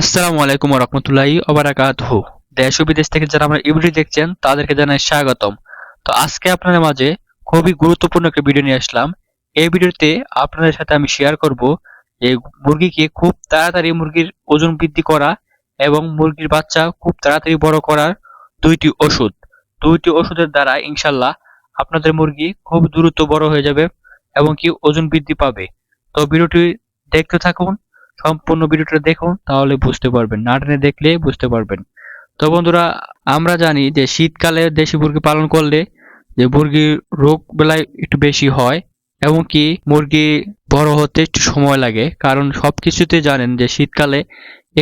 আসসালামু আলাইকুম রহমতুল্লাহ রহমতুল্লাহি ওবারাকাতুহু। দেশ ও বিদেশ থেকে যারা আমার এই দেখছেন, তাদেরকে জানাই স্বাগতম। তো আজকে আপনাদের মাঝে খুবই গুরুত্বপূর্ণ একটা ভিডিও নিয়ে আসলাম। এই ভিডিওতে আপনাদের সাথে আমি শেয়ার করব যে মুরগিকে খুব তাড়াতাড়ি মুরগির ওজন বৃদ্ধি করা এবং মুরগির বাচ্চা খুব তাড়াতাড়ি বড় করার দুইটি ওষুধ। দুইটি ওষুধের দ্বারা ইনশাল্লাহ আপনাদের মুরগি খুব দ্রুত বড় হয়ে যাবে এবং কি ওজন বৃদ্ধি পাবে। তো ভিডিওটি দেখতে থাকুন সম্পূর্ণ ভিডিওটা দেখুন, তাহলে বুঝতে পারবেন। না টেনে দেখলে বুঝতে পারবেন। তো বন্ধুরা, আমরা জানি যে শীতকালে দেশি মুরগি পালন করলে যে মুরগির রোগ বেলায় একটু বেশি হয়, এবং কি মুরগি বড় হতে একটু সময় লাগে। কারণ সবকিছুতে জানেন যে শীতকালে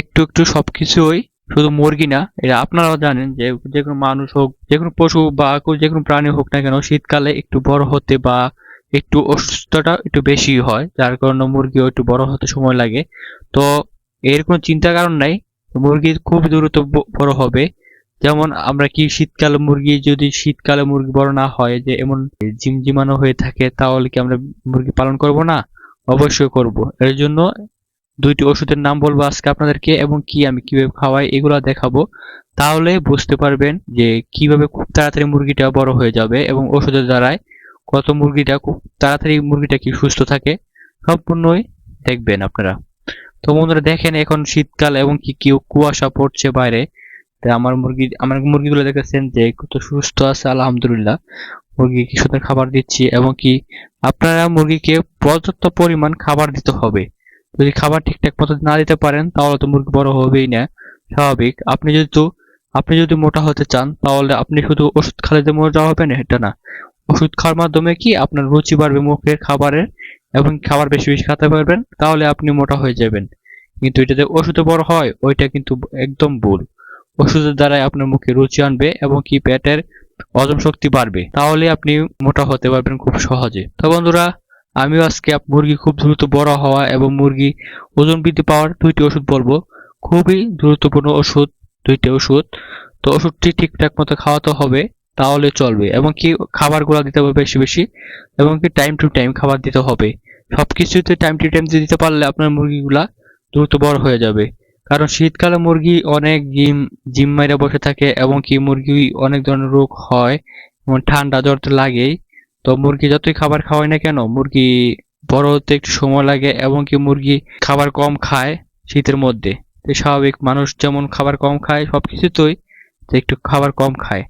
একটু একটু সবকিছুই শুধু মুরগি না, এটা আপনারাও জানেন যে যে কোনো মানুষ হোক যে কোনো পশু বা যে কোনো প্রাণী হোক না কেন, শীতকালে একটু বড় হতে বা একটু অসুস্থতা একটু বেশি হয়, যার কারণে মুরগিও একটু বড় হতে সময় লাগে। তো এর কোনো চিন্তার কারণ নাই, মুরগি খুব দ্রুত বড় হবে। যেমন আমরা কি শীতকালে মুরগি যদি শীতকালে মুরগি বড় না হয়, যে এমন ঝিমঝিমানো হয়ে থাকে, তাহলে কি আমরা মুরগি পালন করব না? অবশ্যই করব। এর জন্য দুইটি ওষুধের নাম বলব আজকে আপনাদেরকে, এবং কি আমি কীভাবে খাওয়াই এগুলো দেখাবো। তাহলে বুঝতে পারবেন যে কীভাবে খুব তাড়াতাড়ি মুরগিটা বড় হয়ে যাবে এবং ওষুধের দ্বারাই কত মুরগিটা খুব তাড়াতাড়ি মুরগিটা কি সুস্থ থাকে, সম্পূর্ণই দেখবেন আপনারা। তো বন্ধুরা, দেখেন এখন শীতকাল এবং কি কি কুয়াশা পড়ছে বাইরে। আমার মুরগি, আমার মুরগিগুলো দেখেছেন যে কত সুস্থ আছে, আলহামদুলিল্লাহ। মুরগি কি সুন্দর খাবার দিচ্ছি এবং কি আপনারা মুরগিকে পর্যাপ্ত পরিমাণ খাবার দিতে হবে। যদি খাবার ঠিকঠাক মতো না দিতে পারেন, তাহলে তো মুরগি বড় হবেই না। স্বাভাবিক। আপনি যেহেতু, আপনি যদি মোটা হতে চান, তাহলে আপনি শুধু ওষুধ খালিতে মোটা হবেন এটা না। ওষুধ খাওয়ার মাধ্যমে কি আপনার রুচি বাড়বে মুখের খাবারের এবং খাবার বেশি বেশি খেতে পারবেন? তাহলে আপনি মোটা হয়ে যাবেন। কিন্তু এটা যে ওষুধে বড় হয়, ওইটা কিন্তু একদম ভুল। ওষুধের দ্বারাই আপনার মুখে রুচি আনবে এবং কি পেটের হজম শক্তি বাড়বে। তাহলে আপনি মোটা হতে পারবেন খুব সহজে। তো বন্ধুরা, আমিও আজকে মুরগি খুব দ্রুত বড় হওয়া এবং মুরগি ওজন বৃদ্ধি পাওয়ার দুইটি ওষুধ বলব। খুবই দ্রুতপূর্ণ ওষুধ, দুইটি ওষুধ। তো ওষুধটি ঠিকঠাক মতো খাওয়াতে হবে। তাহলে চলবে। এবং কি খাবারগুলো দিতে হবে বেশি বেশি? এবং কি টাইম টু টাইম খাবার দিতে হবে। সব কিছুতে টাইম টু টাইম দিতে পারলে আপনার মুরগিগুলা দ্রুত বড় হয়ে যাবে। কারণ শীতকালে মুরগি অনেক জিম জিম মাইরা বসে থাকে এবং কি মুরগি অনেক ধরনের রোগ হয় যেমন ঠান্ডা জ্বর তো লাগেই। তো মুরগি যতই খাবার খাওয়ায় না কেন, মুরগি বড় হতে একটু সময় লাগে এবং কি মুরগি খাবার কম খায় শীতের মধ্যে। স্বাভাবিক মানুষ যেমন খাবার কম খায় সবকিছুতেই যে একটু খাবার কম খায়।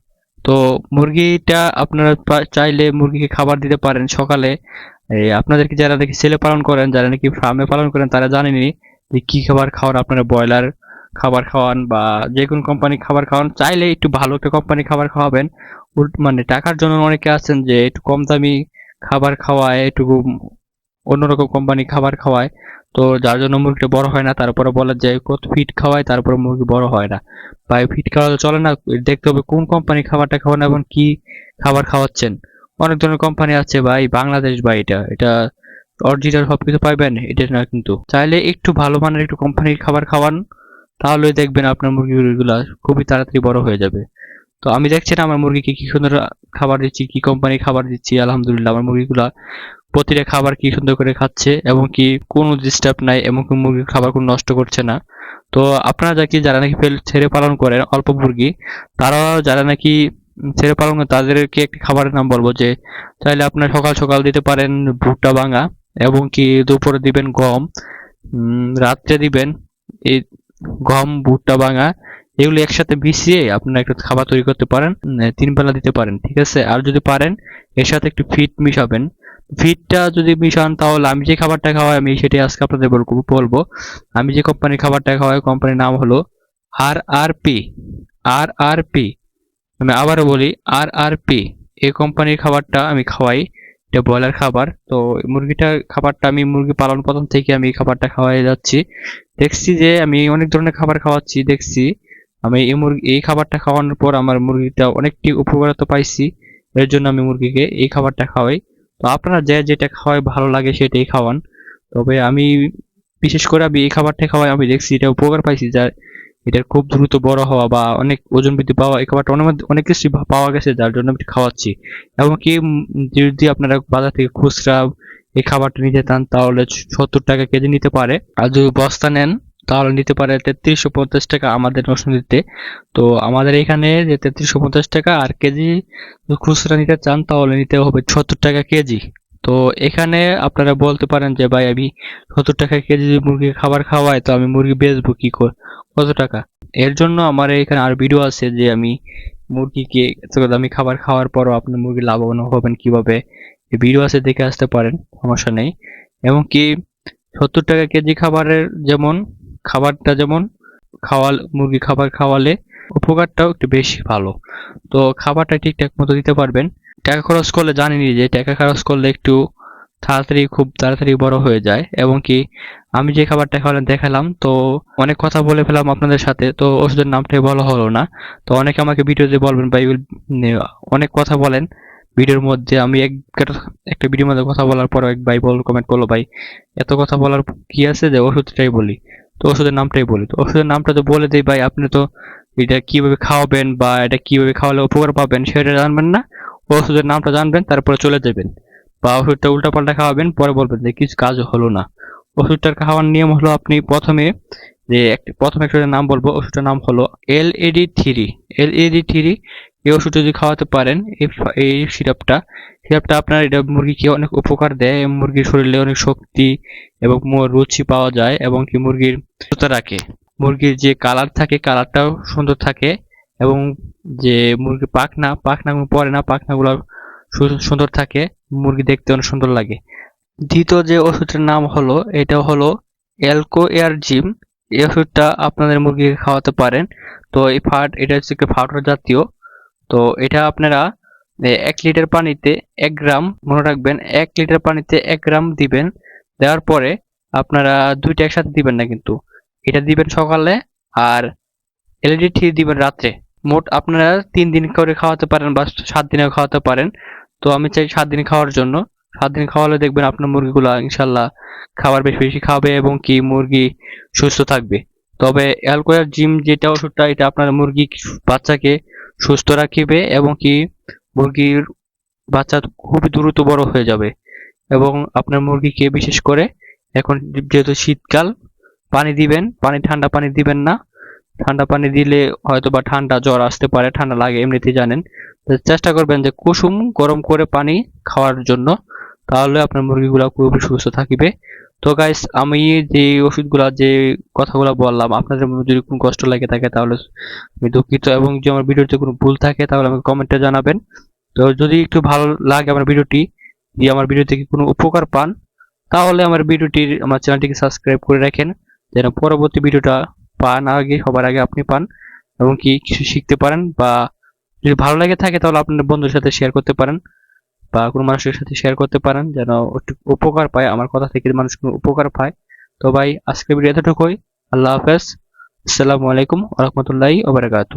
তো মুরগিটা আপনারা চাইলে মুরগিকে খাবার দিতে পারেন সকালে। আপনাদেরকে যারা নাকি ছেলে পালন করেন, যারা নাকি ফার্মে পালন করেন, তারা জানেনই যে কী খাবার খাওয়ান আপনারা ব্রয়লার খাবার খাওয়ান বা যে কোনো কোম্পানির খাবার খাওয়ান। চাইলে একটু ভালো একটা কোম্পানির খাবার খাওয়াবেন। মানে টাকার জন্য অনেকে আছেন যে একটু কম দামি খাবার খাওয়ায় একটু অন্যরকম কোম্পানি খাবার খাওয়ায়। তো যার জন্য মুরগিটা বড় হয় না, তারপরে বলে যে কত ফিট খাওয়ায়, তারপরে মুরগি বড় হয় না। বা ফিট খাওয়ালে চলে না, দেখতে হবে কোন কোম্পানি খাবারটা খাওয়ান এবং কি খাবার খাওয়াচ্ছেন। অনেক ধরনের কোম্পানি আছে ভাই, বাংলাদেশ বা এটা এটা অরিজিনাল সব কিছু পাইবেন, এটা না কিন্তু। চাইলে একটু ভালো মানের একটু কোম্পানির খাবার খাওয়ান, তাহলে দেখবেন আপনার মুরগিগুলা খুবই তাড়াতাড়ি বড় হয়ে যাবে। তো আমি দেখছি না আমার মুরগিকে কি সুন্দর খাবার দিচ্ছি, কি কোম্পানির খাবার দিচ্ছি, আলহামদুলিল্লাহ আমার মুরগিগুলা প্রতিটা খাবার কি সুন্দর করে খাচ্ছে এবং কি কোনো ডিস্টার্ব নাই এবং মুরগির খাবার কোনো নষ্ট করছে না। তো আপনারা যাকে যারা নাকি ফেল ছেড়ে পালন করেন, অল্প মুরগি তারা যারা নাকি ছেড়ে পালন করেন, তাদেরকে একটি খাবারের নাম বলব যে, চাইলে আপনার সকাল সকাল দিতে পারেন ভুট্টা ভাঙা এবং কি দুপুরে দিবেন গম রাত্রে দিবেন এই গম, ভুট্টা ভাঙা, এগুলো একসাথে মিশিয়ে আপনারা একটু খাবার তৈরি করতে পারেন তিন বেলা দিতে পারেন, ঠিক আছে? আর যদি পারেন, এর সাথে একটু ফিট মিশাবেন। ফিটটা যদি মিশান, তাহলে আমি যে খাবারটা খাওয়াই, আমি সেটাই আজকে আপনাদের বলব আমি যে কোম্পানির খাবারটা খাওয়াই, কোম্পানির নাম হলো আর আর পি আর আর পি আমি আবারও বলি আর আর পি এই কোম্পানির খাবারটা আমি খাওয়াই, এটা ব্রয়লার খাবার। তো মুরগিটা খাবারটা আমি, মুরগি পালন প্রথম থেকে আমি খাবারটা খাওয়াই যাচ্ছি। দেখছি যে আমি অনেক ধরনের খাবার খাওয়াচ্ছি, দেখছি। আমি এই মুরগি, এই খাবারটা খাওয়ানোর পর আমার মুরগিটা অনেকটি উপকারিতা পাইছি, এর জন্য আমি মুরগিকে এই খাবারটা খাওয়াই। তো আপনারা যে যেটা খাওয়ায় ভালো লাগে সেটাই খাওয়ান। তবে আমি বিশেষ করে আমি এই খাবারটা খাওয়াই আমি দেখছি এটা উপকার পাইছি যা এটার খুব দ্রুত বড় হওয়া বা অনেক ওজন বৃদ্ধি পাওয়া এই খাবারটা অনেক অনেক কিছু পাওয়া গেছে যার জন্য আমি খাওয়াচ্ছি। এমনকি যদি আপনারা বাজার থেকে খুচরা এই খাবারটা নিতে চান তাহলে সত্তর টাকা কেজি নিতে পারে। আর যদি বস্তা নেন তাহলে নিতে পারে তেত্রিশশো পঞ্চাশ টাকা আমাদের নরসিংদীতে তো আমাদের এখানে যে তেত্রিশশো পঞ্চাশ টাকা আর কেজি খুচরা নিতে চান, তাহলে নিতে হবে সত্তর টাকা কেজি। তো এখানে আপনারা বলতে পারেন যে, ভাই, আমি সত্তর টাকা কেজি মুরগি খাবার খাওয়াই, তো আমি মুরগি বেচবো কি করে কত টাকা? এর জন্য আমার এখানে আর ভিডিও আছে যে, আমি মুরগিকে দামি খাবার খাওয়ার পরও আপনি মুরগি লাভবান হবেন কীভাবে? ভিডিও আছে, দেখে আসতে পারেন, সমস্যা নেই। এবং কি সত্তর টাকা কেজি খাবারের যেমন খাবারটা যেমন খাওয়াল মুরগি খাবার খাওয়ালে উপকারটাও একটু বেশি ভালো। তো খাবারটা ঠিকঠাক মতো দিতে পারবেন। টাকা খরচ করলে জানেনই যে, টাকা খরচ করলে একটু তাড়াতাড়ি খুব তাড়াতাড়ি বড় হয়ে যায়। এবং কি, আমি যে খাবারটা খাওয়ালাম দেখালাম, তো অনেক কথা বলে ফেলাম আপনাদের সাথে, তো ওষুধের নামটাই বলা হলো না। তো অনেকে আমাকে ভিডিওতে বলবেন, ভাই অনেক কথা বলেন। ভিডিওর মধ্যে আমি এক, একটা ভিডিওর মধ্যে কথা বলার পর এক ভাই বল কমেন্ট করল, ভাই, এত কথা বলার কি আছে যে, ওষুধটাই বলি। তো ওষুধের নামটাই বলি। তো ওষুধের নামটা তো বলে দিই ভাই, আপনি তো এটা কীভাবে খাওয়াবেন বা এটা কীভাবে খাওয়ালে উপকার পাবেন সেটা জানবেন না। ওষুধের নামটা জানবেন, তারপরে চলে যাবেন। বা ওষুধটা উল্টাপাল্টা খাওয়াবেন, পরে বলবেন যে কিছু কাজ হলো না। ওষুধটার খাওয়ার নিয়ম হলো আপনি প্রথমে যে একটা প্রথমে একটা নাম বলব, ওষুধটার নাম হলো এল এডি থ্রি। এল এডি থ্রি এই ওষুধটা যদি খাওয়াতে পারেন এই সিরাপটা সিরাপটা আপনার এটা মুরগিকে অনেক উপকার দেয়। এবং মুরগির শরীরে অনেক শক্তি এবং রুচি পাওয়া যায় এবং কি মুরগির সুস্থ রাখে। মুরগির যে কালার থাকে কালারটাও সুন্দর থাকে এবং যে মুরগির পাখনা পাখনাগুলো পরে না পাখনাগুলো সুন্দর থাকে মুরগি দেখতে অনেক সুন্দর লাগে। দ্বিতীয় যে ওষুধটার নাম হলো এটা হলো এলকো এয়ার জিম এই ওষুধটা আপনাদের মুরগিকে খাওয়াতে পারেন। তো এই ফাট এটা হচ্ছে ফাউডার জাতীয় তো এটা আপনারা এক লিটার পানিতে এক গ্রাম, মনে রাখবেন, এক লিটার পানিতে এক গ্রাম দিবেন। দেওয়ার পরে আপনারা দুইটা একসাথে দিবেন না কিন্তু। এটা দিবেন সকালে আর এলইডি থ্রি দিবেন রাত্রে। মোট আপনারা তিন দিন করে খাওয়াতে পারেন বা সাত দিনে খাওয়াতে পারেন। তো আমি চাই সাত দিন খাওয়ার জন্য। সাত দিন খাওয়ালে দেখবেন আপনার মুরগিগুলো ইনশাল্লাহ খাবার বেশি বেশি খাবে এবং কি মুরগি সুস্থ থাকবে। তবে অ্যালকোয়ার জিম যেটা ওষুধটা, এটা আপনার মুরগি বাচ্চাকে সুস্থ রাখিবে এবং কি মুরগির বাচ্চা খুবই দ্রুত বড় হয়ে যাবে। এবং আপনার মুরগিকে বিশেষ করে এখন যেহেতু শীতকাল, পানি দিবেন, পানি, ঠান্ডা পানি দিবেন না। ঠান্ডা পানি দিলে হয়তো বা ঠান্ডা জ্বর আসতে পারে, ঠান্ডা লাগে এমনিতেই জানেন। চেষ্টা করবেন যে কুসুম গরম করে পানি খাওয়ার জন্য তাহলে আপনার মুরগিগুলো খুবই সুস্থ থাকবে। তো গাইস আমি যে ওষুধগুলা, যে কথাগুলো বললাম, আপনাদের মধ্যে যদি কোনো কষ্ট লাগে থাকে তাহলে আমি দুঃখিত এবং যদি আমার ভিডিওতে কোনো ভুল থাকে তাহলে আমাকে কমেন্টে জানাবেন। তো যদি একটু ভালো লাগে আমার ভিডিওটি যদি আমার ভিডিও থেকে কোনো উপকার পান, তাহলে আমার ভিডিওটির আমার চ্যানেলটিকে সাবস্ক্রাইব করে রাখেন, যেন পরবর্তী ভিডিওটা পান আগে, সবার আগে আপনি পান, এবং কি কিছু শিখতে পারেন, বা যদি ভালো লাগে থাকে তাহলে আপনার বন্ধুর সাথে শেয়ার করতে পারেন। বা কোনো মানুষের সাথে শেয়ার করতে পারেন, যেন উপকার পায়, আমার কথা থেকে মানুষ কোনো উপকার পায়। তো ভাই আজকে ভিডিও এতটুকুই। আল্লাহ হাফেজ। আসসালামু আলাইকুম রহমতুল্লাহি ওবারাকাতু